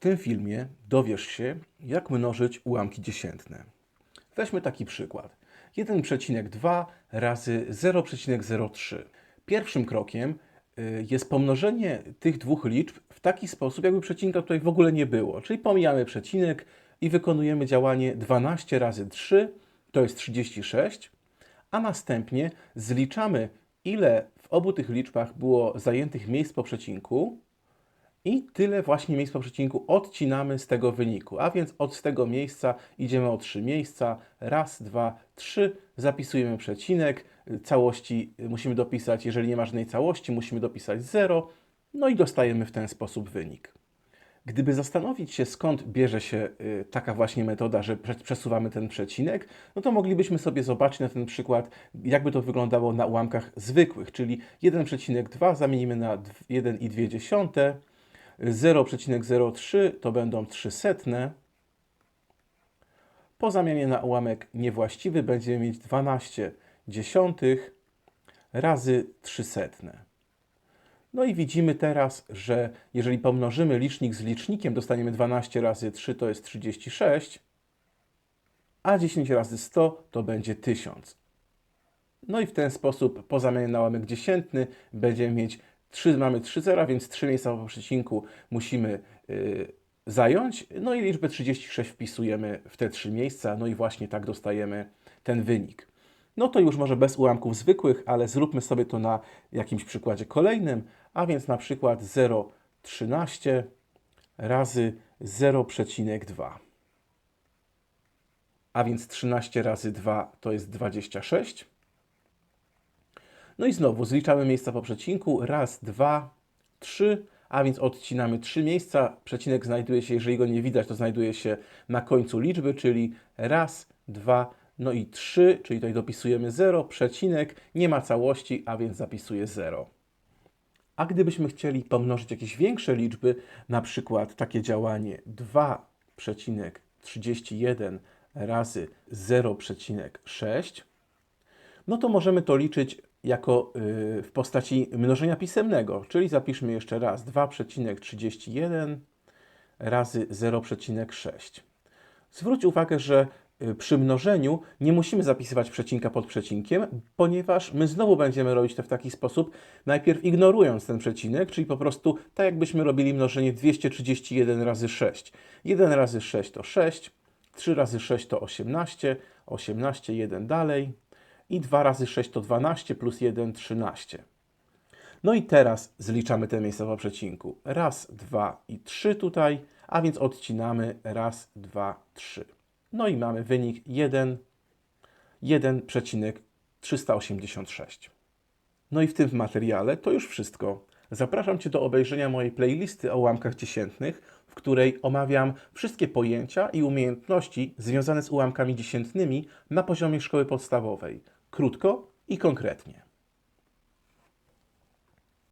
tym filmie dowiesz się, jak mnożyć ułamki dziesiętne. Weźmy taki przykład. 1,2 razy 0,03. Pierwszym krokiem y, jest pomnożenie tych dwóch liczb w taki sposób, jakby przecinka tutaj w ogóle nie było. Czyli pomijamy przecinek i wykonujemy działanie 12 razy 3, to jest 36, a następnie zliczamy, ile w obu tych liczbach było zajętych miejsc po przecinku i tyle właśnie miejsc po przecinku odcinamy z tego wyniku. A więc od tego miejsca idziemy o trzy miejsca. Raz, dwa, trzy. Zapisujemy przecinek. Całości musimy dopisać, jeżeli nie ma żadnej całości, musimy dopisać 0. No i dostajemy w ten sposób wynik. Gdyby zastanowić się, skąd bierze się y, taka właśnie metoda, że prze- przesuwamy ten przecinek, no to moglibyśmy sobie zobaczyć na ten przykład, jakby to wyglądało na ułamkach zwykłych, czyli 1,2 zamienimy na dw- 1,2, 0,03 to będą 3 setne. Po zamianie na ułamek niewłaściwy będziemy mieć 12 dziesiątych razy 3 setne. No i widzimy teraz, że jeżeli pomnożymy licznik z licznikiem, dostaniemy 12 razy 3 to jest 36, a 10 razy 100 to będzie 1000. No i w ten sposób po zamianie na ułamek dziesiętny będziemy mieć 3, mamy 3 zera, więc 3 miejsca po przecinku musimy y, zająć. No i liczbę 36 wpisujemy w te 3 miejsca, no i właśnie tak dostajemy ten wynik. No to już może bez ułamków zwykłych, ale zróbmy sobie to na jakimś przykładzie kolejnym, a więc na przykład 0,13 razy 0,2. A więc 13 razy 2 to jest 26. No i znowu zliczamy miejsca po przecinku. Raz, dwa, trzy, a więc odcinamy trzy miejsca. Przecinek znajduje się, jeżeli go nie widać, to znajduje się na końcu liczby, czyli raz, dwa, no i trzy, czyli tutaj dopisujemy 0, przecinek, nie ma całości, a więc zapisuję 0. A gdybyśmy chcieli pomnożyć jakieś większe liczby, na przykład takie działanie 2,31 razy 0,6, no to możemy to liczyć jako y, w postaci mnożenia pisemnego, czyli zapiszmy jeszcze raz 2,31 razy 0,6. Zwróć uwagę, że y, przy mnożeniu nie musimy zapisywać przecinka pod przecinkiem, ponieważ my znowu będziemy robić to w taki sposób, najpierw ignorując ten przecinek, czyli po prostu tak jakbyśmy robili mnożenie 231 razy 6. 1 razy 6 to 6, 3 razy 6 to 18, 18, 1 dalej i 2 razy 6 to 12 plus 1 13. No i teraz zliczamy te miejsca po przecinku. Raz, dwa i trzy tutaj, a więc odcinamy raz, dwa, trzy. No i mamy wynik 1, 1,386. No i w tym materiale to już wszystko. Zapraszam Cię do obejrzenia mojej playlisty o ułamkach dziesiętnych, w której omawiam wszystkie pojęcia i umiejętności związane z ułamkami dziesiętnymi na poziomie szkoły podstawowej. Krótko i konkretnie.